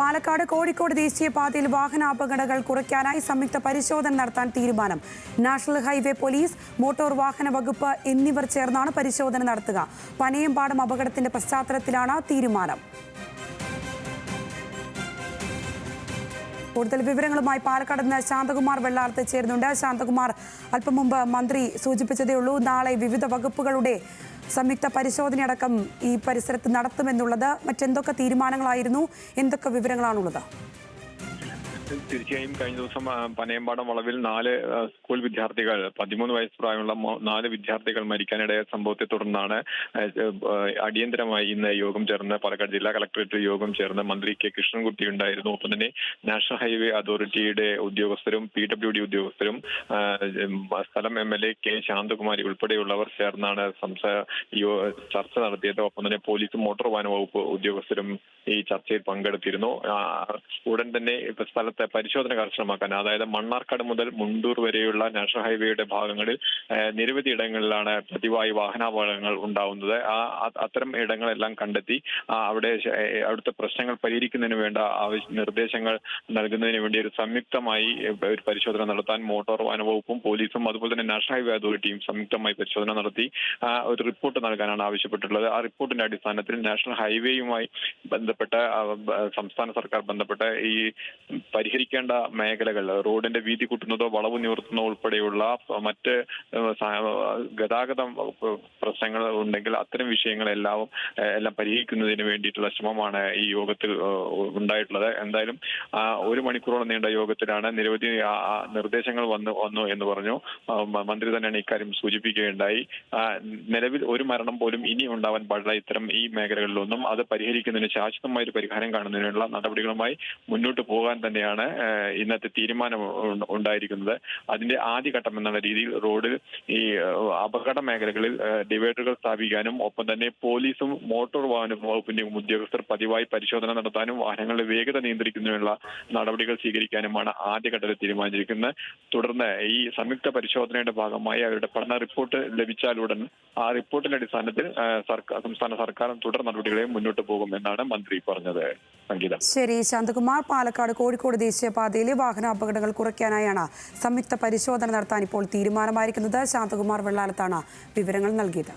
പാലക്കാട് കോഴിക്കോട് ദേശീയപാതയിൽ വാഹനാപകടങ്ങൾ കുറയ്ക്കാനായി സംയുക്ത പരിശോധന നടത്താൻ തീരുമാനം. നാഷണൽ ഹൈവേ പോലീസ് മോട്ടോർ വാഹന വകുപ്പ് എന്നിവർ ചേർന്നാണ് പരിശോധന നടത്തുക. പനയമ്പാടം അപകടത്തിന്റെ പശ്ചാത്തലത്തിലാണ് തീരുമാനം. കൂടുതൽ വിവരങ്ങളുമായി പാലക്കാട് നിന്ന് ശാന്തകുമാർ വെള്ളാർത്ത് ചേരുന്നുണ്ട്. ശാന്തകുമാർ അല്പം മുമ്പ് മന്ത്രി സൂചിപ്പിച്ചതേ ഉള്ളൂ നാളെ വിവിധ വകുപ്പുകളുടെ സംയുക്ത പരിശോധനയടക്കം ഈ പരിസരത്ത് നടത്തുമെന്നുള്ളത്. മറ്റെന്തൊക്കെ തീരുമാനങ്ങളായിരുന്നു? എന്തൊക്കെ വിവരങ്ങളാണുള്ളത്? തീർച്ചയായും കഴിഞ്ഞ ദിവസം പനയമ്പാടം വളവിൽ നാല് സ്കൂൾ വിദ്യാർത്ഥികൾ പതിമൂന്ന് വയസ്സ് പ്രായമുള്ള നാല് വിദ്യാർത്ഥികൾ മരിക്കാനിടയ സംഭവത്തെ തുടർന്നാണ് അടിയന്തരമായി ഇന്ന് യോഗം ചേർന്ന് പാലക്കാട് ജില്ലാ കളക്ടറേറ്റ് യോഗം ചേർന്ന് മന്ത്രി കെ. കൃഷ്ണൻകുട്ടി ഉണ്ടായിരുന്നു. ഒപ്പം തന്നെ നാഷണൽ ഹൈവേ അതോറിറ്റിയുടെ ഉദ്യോഗസ്ഥരും പി ഡബ്ല്യു ഡി ഉദ്യോഗസ്ഥരും സ്ഥലം M L A K. Shanthakumari ഉൾപ്പെടെയുള്ളവർ ചേർന്നാണ് ചർച്ച നടത്തിയത്. ഒപ്പം തന്നെ പോലീസും മോട്ടോർ വാഹന വകുപ്പ് ഉദ്യോഗസ്ഥരും ഈ ചർച്ചയിൽ പങ്കെടുത്തിരുന്നു. ഉടൻ തന്നെ ഇപ്പൊ സ്ഥലത്തെ പരിശോധന കർശനമാക്കാൻ അതായത് മണ്ണാർക്കാട് മുതൽ മുണ്ടൂർ വരെയുള്ള നാഷണൽ ഹൈവേയുടെ ഭാഗങ്ങളിൽ നിരവധി ഇടങ്ങളിലാണ് പതിവായി വാഹനാപകടങ്ങൾ ഉണ്ടാവുന്നത്. ആ അത്തരം ഇടങ്ങളെല്ലാം കണ്ടെത്തി അവിടെ അവിടുത്തെ പ്രശ്നങ്ങൾ പരിഹരിക്കുന്നതിന് വേണ്ട നിർദ്ദേശങ്ങൾ നൽകുന്നതിന് വേണ്ടി ഒരു സംയുക്തമായി ഒരു പരിശോധന നടത്താൻ മോട്ടോർ വാഹന വകുപ്പും പോലീസും അതുപോലെ തന്നെ നാഷണൽ ഹൈവേ അതോറിറ്റിയും സംയുക്തമായി പരിശോധന നടത്തി ഒരു റിപ്പോർട്ട് നൽകാനാണ് ആവശ്യപ്പെട്ടിട്ടുള്ളത്. ആ റിപ്പോർട്ടിന്റെ അടിസ്ഥാനത്തിൽ നാഷണൽ ഹൈവേയുമായി ബന്ധപ്പെട്ട സംസ്ഥാന സർക്കാർ ബന്ധപ്പെട്ട ഈ പരിഹരിക്കേണ്ട മേഖലകൾ റോഡിന്റെ വീതി കൂട്ടുന്നതോ വളവ് നിവർത്തുന്നതോ ഉൾപ്പെടെയുള്ള മറ്റ് ഗതാഗത പ്രശ്നങ്ങൾ ഉണ്ടെങ്കിൽ അത്തരം വിഷയങ്ങളെല്ലാം എല്ലാം പരിഹരിക്കുന്നതിന് വേണ്ടിയിട്ടുള്ള ശ്രമമാണ് ഈ യോഗത്തിൽ ഉണ്ടായിട്ടുള്ളത്. എന്തായാലും ഒരു മണിക്കൂറോളം നീണ്ട യോഗത്തിലാണ് നിരവധി നിർദ്ദേശങ്ങൾ വന്നു വന്നു എന്ന് പറഞ്ഞു. മന്ത്രി തന്നെയാണ് ഇക്കാര്യം സൂചിപ്പിക്കുകയുണ്ടായി. നിലവിൽ ഒരു മരണം പോലും ഇനി ഉണ്ടാവാൻ പാടില്ല ഇത്തരം ഈ മേഖലകളിലൊന്നും. അത് പരിഹരിക്കുന്നതിന് ശാശ്വതമായ ഒരു പരിഹാരം കാണുന്നതിനുള്ള നടപടികളുമായി മുന്നോട്ട് പോകാൻ തന്നെയാണ് ഏഹ്, ഇന്നത്തെ തീരുമാനം ഉണ്ടായിരിക്കുന്നത്. അതിന്റെ ആദ്യഘട്ടം എന്നുള്ള രീതിയിൽ റോഡിൽ ഈ അപകട മേഖലകളിൽ ഡിവൈഡറുകൾ സ്ഥാപിക്കാനും ഒപ്പം തന്നെ പോലീസും മോട്ടോർ വാഹന വകുപ്പിന്റെയും ഉദ്യോഗസ്ഥർ പതിവായി പരിശോധന നടത്താനും വാഹനങ്ങളുടെ വേഗത നിയന്ത്രിക്കുന്നതിനുള്ള നടപടികൾ സ്വീകരിക്കാനുമാണ് ആദ്യഘട്ടത്തിൽ തീരുമാനിച്ചിരിക്കുന്നത്. തുടർന്ന് ഈ സംയുക്ത പരിശോധനയുടെ ഭാഗമായി അവരുടെ പഠന റിപ്പോർട്ട് ലഭിച്ചാലുടൻ ആ റിപ്പോർട്ടിന്റെ അടിസ്ഥാനത്തിൽ സർക്കാർ സംസ്ഥാന സർക്കാരും തുടർ നടപടികളെ മുന്നോട്ട് പോകുമെന്നാണ് മന്ത്രി പറഞ്ഞത്. സംഗീത. ശരി ശാന്തകുമാർ പാലക്കാട് കോഴിക്കോട് ദേശീയപാതയിലെ വാഹനാപകടങ്ങൾ കുറയ്ക്കാനായാണ് സംയുക്ത പരിശോധന നടത്താൻ ഇപ്പോൾ തീരുമാനമായിരിക്കുന്നത് ശാന്തകുമാർ വെള്ളാലത്താണ് വിവരങ്ങൾ നൽകിയത്.